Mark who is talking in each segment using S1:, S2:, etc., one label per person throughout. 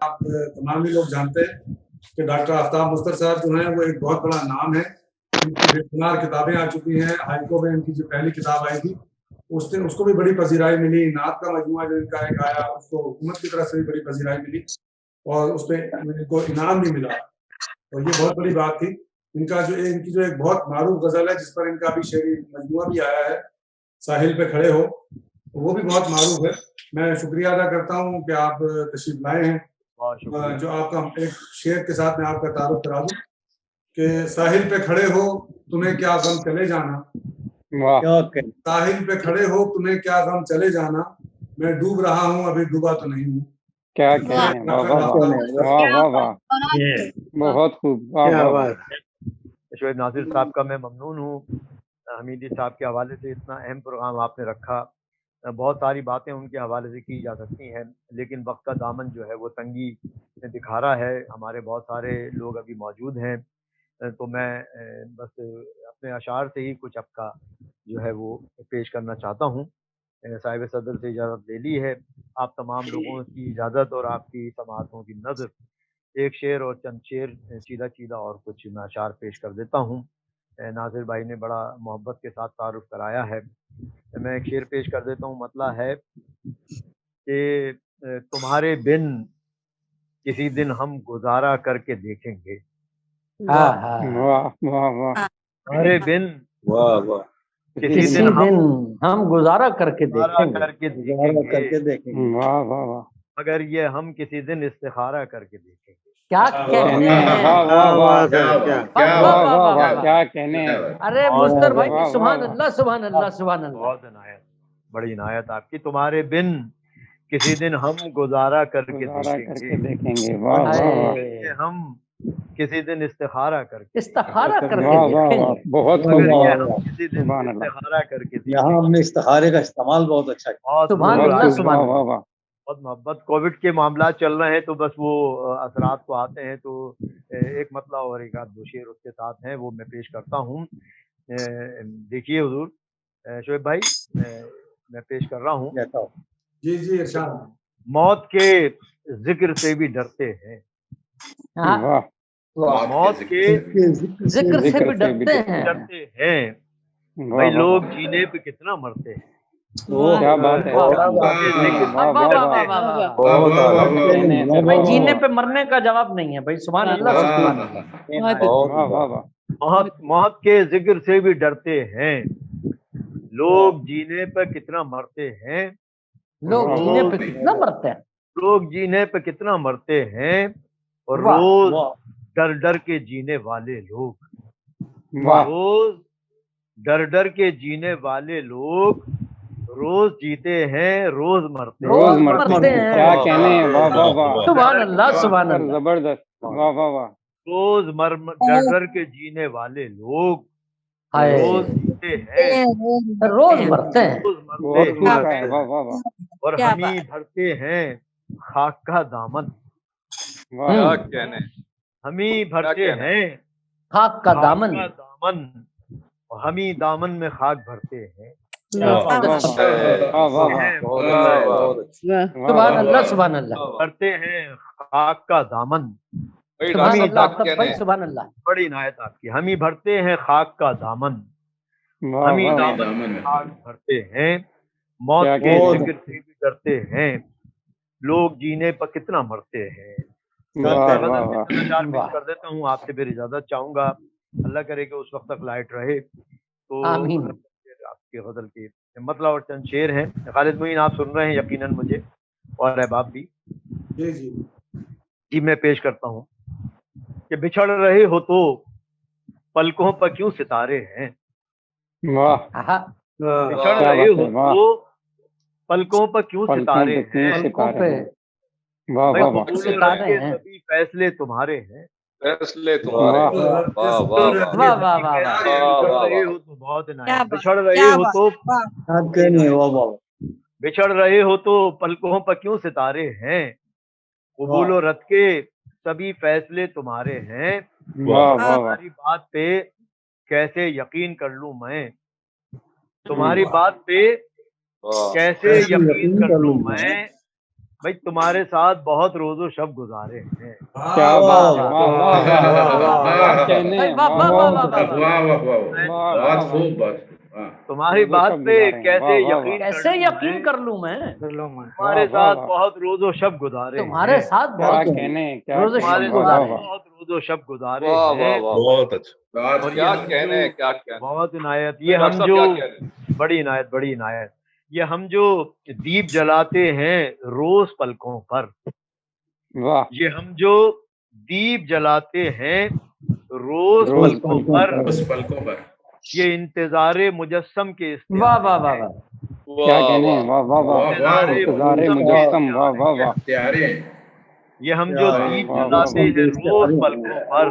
S1: آپ تمام ہی لوگ جانتے ہیں کہ ڈاکٹر آفتاب مستر صاحب جو ہیں وہ ایک بہت بڑا نام ہے۔ ان کی بےشمار کتابیں آ چکی ہیں۔ ہائیکو میں ان کی جو پہلی کتاب آئی تھی، اس دن اس کو بھی بڑی پذیرائی ملی۔ نعت کا مجموعہ جو ان کا ایک آیا، اس کو حکومت کی طرف سے بھی بڑی پذیرائی ملی اور اس پہ ان کو انعام بھی ملا۔ اور یہ بہت بڑی بات تھی۔ ان کا جو ان کی جو ایک بہت معروف غزل ہے، جس پر ان کا بھی شعری مجموعہ بھی آیا ہے، ساحل پہ کھڑے ہو۔ وہ بھی بہت معروف ہے۔ میں شکریہ ادا کرتا ہوں کہ آپ تشریف لائے ہیں۔ جو آپ کا ایک شعر کے ساتھ میں آپ کا تعارف کرا دوں کہ ساحل پہ کھڑے ہو تمہیں کیا غم چلے جانا۔ ساحل پہ کھڑے ہو تمہیں کیا غم چلے جانا۔ میں ڈوب رہا ہوں ابھی ڈوبا تو نہیں ہوں۔
S2: بہت خوب
S3: شعیب صاحب کا میں ممنون ہوں۔ حمیدی صاحب کے حوالے سے اتنا اہم پروگرام آپ نے رکھا۔ بہت ساری باتیں ان کے حوالے سے کی جا سکتی ہیں لیکن وقت کا دامن جو ہے وہ تنگی دکھا رہا ہے۔ ہمارے بہت سارے لوگ ابھی موجود ہیں تو میں بس اپنے اشعار سے ہی کچھ آپ کا جو ہے وہ پیش کرنا چاہتا ہوں۔ صاحب صدر سے اجازت لے لی ہے۔ آپ تمام جی۔ لوگوں کی اجازت اور آپ کی سماعتوں کی نظر۔ ایک شعر اور چند شعر سیدھا سیدھا اور کچھ میں اشعار پیش کر دیتا ہوں۔ ناظر بھائی نے بڑا محبت کے ساتھ تعارف کرایا ہے۔ میں ایک شعر پیش کر دیتا ہوں۔ مطلع ہے کہ تمہارے بن کسی دن ہم گزارا کر کے دیکھیں گے۔
S4: ہاں۔
S3: تمہارے بن
S2: کسی دن
S4: ہم گزارا کر کے دیکھیں گے۔
S3: مگر یہ ہم کسی دن استخارہ کر کے دیکھیں گے۔
S4: کیا
S2: کہنے
S4: ارے مستر بھائی سبحان اللہ سبحان اللہ سبحان اللہ بہت
S3: عنایت بڑی عنایت آپ کی تمہارے بن کسی دن ہم گزارا کر کے
S2: دیکھیں گے
S3: ہم کسی دن استخارا کر کے
S4: استخارا کر کے
S2: بہت
S3: استخارا کر کے یہاں ہم
S5: نے استخارے کا استعمال بہت اچھا
S3: سبحان اللہ سبحان اللہ بہت محبت کووڈ کے معاملات چل رہے ہیں تو بس وہ اثرات کو آتے ہیں تو ایک مطلب اور ایک آدھ دو شعر اس کے ساتھ ہیں وہ میں پیش کرتا ہوں۔ دیکھیے حضور شعیب بھائی میں پیش کر رہا ہوں۔
S1: جی جی
S3: موت کے ذکر سے بھی ڈرتے ہیں۔
S6: موت کے
S5: ذکر سے بھی
S4: ڈرتے
S3: ہیں۔
S2: بھائی لوگ
S3: جینے پہ کتنا مرتے ہیں۔
S5: جینے
S2: پہ
S4: مرنے کا جواب نہیں ہے بھائی سبحان اللہ
S3: موت کے ذکر سے بھی ڈرتے ہیں لوگ جینے پہ کتنا مرتے ہیں
S4: لوگ جینے پہ کتنا مرتے ہیں
S3: لوگ جینے پہ کتنا مرتے ہیں اور روز ڈر ڈر کے جینے والے لوگ روز ڈر ڈر کے جینے والے لوگ روز جیتے ہیں روز مرتے روز مرتے
S2: ہیں۔ کیا کہنے ہیں؟ واہ واہ واہ۔
S4: سبحان اللہ سبحان اللہ۔
S2: زبردست۔ واہ واہ واہ۔
S3: روز مر ڈر کے جینے والے لوگ
S4: روز
S3: جیتے ہیں۔
S4: روز مرتے ہیں۔
S3: روز مرتے ہیں۔ اور ہم ہی بھرتے ہیں۔ خاک کا دامن۔
S4: کیا
S3: ہم ہی بھرتے ہیں۔
S4: خاک کا دامن۔
S3: دامن۔ ہم ہی دامن میں خاک بھرتے ہیں۔
S4: سبحان اللہ
S3: کرتے ہیں خاک کا دامن
S7: سبحان
S4: اللہ
S3: بڑی عنایت آپ کی ہم ہی بھرتے ہیں خاک کا دامن
S2: ہم
S3: بھرتے ہیں موت کے ذکر سے بھی کرتے ہیں لوگ جینے پر کتنا مرتے ہیں
S2: کر
S3: دیتا ہوں آپ سے پھر اجازت چاہوں گا اللہ کرے کہ اس وقت تک لائٹ رہے تو کی غزل کی مطلب اور چند شعر ہیں۔ خالد معین آپ سن رہے ہیں یقیناً مجھے اور احباب بھی۔
S1: جی, جی۔,
S3: جی، میں پیش کرتا ہوں کہ بچھڑ رہے ہو تو پلکوں پر کیوں ستارے ہیں؟ بچھڑ رہے ہو تو پلکوں پر کیوں ستارے ہیں؟ فیصلے تمہارے ہیں۔
S7: فیصلے تمہارے
S3: بچھڑ رہے ہو تو بچھڑ رہے ہو تو پلکوں پر کیوں ستارے ہیں قبول و رت کے سبھی فیصلے تمہارے ہیں
S2: تمہاری
S3: بات پہ کیسے یقین کر لوں میں تمہاری بات پہ کیسے یقین کر لوں میں بھائی تمہارے ساتھ بہت روز و شب گزارے تمہاری بات پہ کیسے یقین کیسے یقین
S4: کر لوں میں تمہارے
S3: ساتھ بہت روز و شب گزارے تمہارے
S4: ساتھ بہت
S2: روز و شب گزارے
S3: روز و شب گزارے
S6: بہت اچھا
S3: بہت عنایت یہ ہم جو بڑی عنایت بڑی عنایت یہ ہم جو دیپ جلاتے ہیں روز پلکوں پر یہ ہم جو دیپ جلاتے ہیں روز پلکوں پر
S6: پلکوں پر۔
S3: یہ انتظار مجسم کے واہ واہ واہ یہ ہم جو دیپ جلاتے ہیں روز پلکوں پر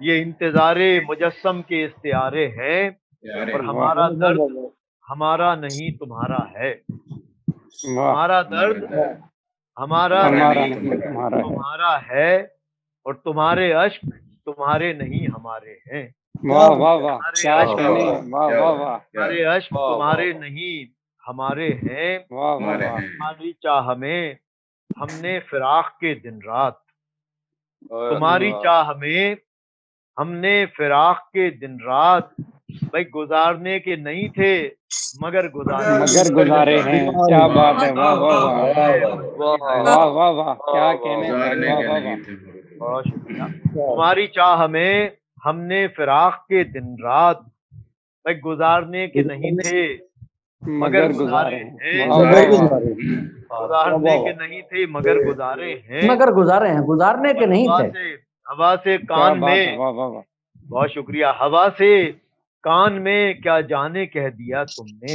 S3: یہ انتظار مجسم کے استعارے ہیں؟
S6: اور
S3: ہمارا درد ہمارا نہیں تمہارا ہے۔ ہمارا درد ہمارا تمہارا ہے اور تمہارے اشک تمہارے نہیں ہمارے ہیں۔ اشک تمہارے نہیں ہمارے ہیں۔
S6: تمہاری
S3: چاہ میں ہم نے فراق کے دن رات۔
S7: تمہاری
S3: چاہ میں ہم نے فراق کے دن رات بھائی گزارنے کے نہیں تھے مگر گزارے مگر گزارے
S2: ہیں۔ کیا بات ہے؟ واہ واہ واہ۔ واہ واہ کیا کہنے
S6: بہت
S3: شکریہ۔ ہماری چاہ ہمیں ہم نے فراق کے دن رات بھائی گزارنے کے نہیں تھے
S2: مگر گزارے ہیں۔
S3: گزارنے کے نہیں تھے مگر گزارے ہیں۔ مگر
S4: گزارے ہیں۔ گزارنے کے نہیں
S3: تھے۔ ہوا سے کان میں بہت شکریہ۔ ہوا سے کان میں کیا جانے کہہ دیا تم نے؟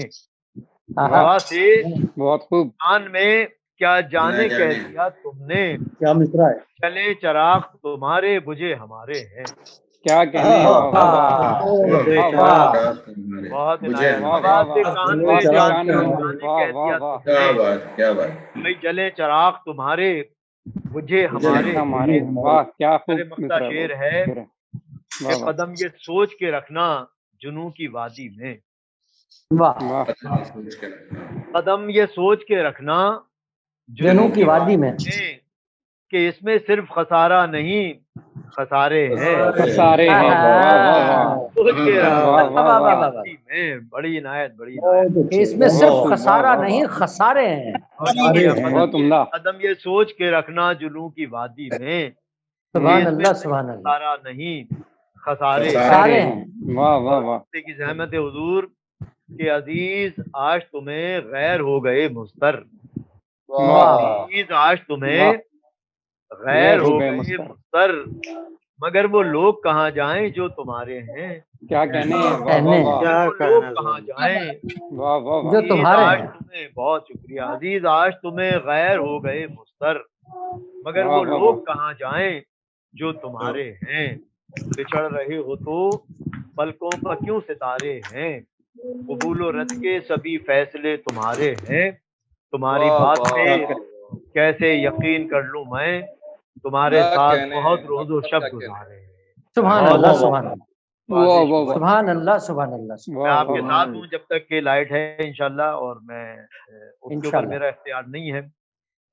S4: ہوا
S3: سے
S2: بہت خوب۔
S3: کان میں کیا جانے کہہ دیا تم نے؟ کیا
S5: مصرا ہے؟
S3: چلے چراغ تمہارے بجے ہمارے ہیں۔
S2: کیا
S6: بہت
S3: چلے چراغ تمہارے مجھے ہمارے ہمارے
S2: کیا
S3: ہے
S2: کہ
S3: قدم یہ سوچ کے رکھنا جنوں کی وادی میں۔ قدم یہ سوچ کے رکھنا۔ جنوں کی وادی میں۔ کہ اس میں صرف خسارہ نہیں خسارے ہیں۔
S1: خسارے
S2: ہیں۔
S3: بڑی عنایت بڑی
S5: اس میں صرف
S4: خسارہ نہیں خسارے ہیں۔
S3: قدم یہ سوچ کے رکھنا جلو کی وادی میں
S2: سبحان
S4: اللہ سبحان اللہ۔
S3: خسارہ نہیں خسارے
S2: ہیں۔
S3: کی زحمت حضور کہ عزیز آج تمہیں غیر ہو گئے مستر عزیز آج تمہیں غیر ہو گئے مستر۔ مگر وہ لوگ کہاں جائیں جو تمہارے ہیں؟
S2: کیا کہنے لوگ
S3: کہاں جائیں؟
S2: جو
S4: تمہارے
S3: بہت شکریہ۔ عزیز آج تمہیں غیر ہو گئے مستر مگر وہ لوگ کہاں جائیں جو تمہارے ہیں؟ بچھڑ رہے ہو تو پلکوں کا کیوں ستارے ہیں؟ قبول و رد کے سبھی فیصلے تمہارے ہیں۔ تمہاری بات سے کیسے یقین کر لوں میں؟ تمہارے ساتھ بہت روز و شب گزارے
S4: سبحان اللہ سبحان
S3: اللہ۔ سبحان اللہ
S4: سبحان اللہ
S2: میں آپ کے ساتھ ہوں
S3: جب تک کہ لائٹ ہے انشاءاللہ اور میں اس کے اوپر میرا اختیار نہیں ہے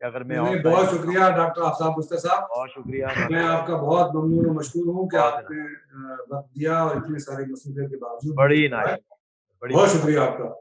S3: اگر میں بہت شکریہ
S1: ڈاکٹر آفتاب صاحب۔
S3: بہت شکریہ۔ میں آپ
S1: کا بہت ممنون و مشکور ہوں کہ آپ نے وقت دیا اور اتنے سارے مصروفیت کے باوجود بڑی نائب
S3: بہت شکریہ
S1: آپ کا۔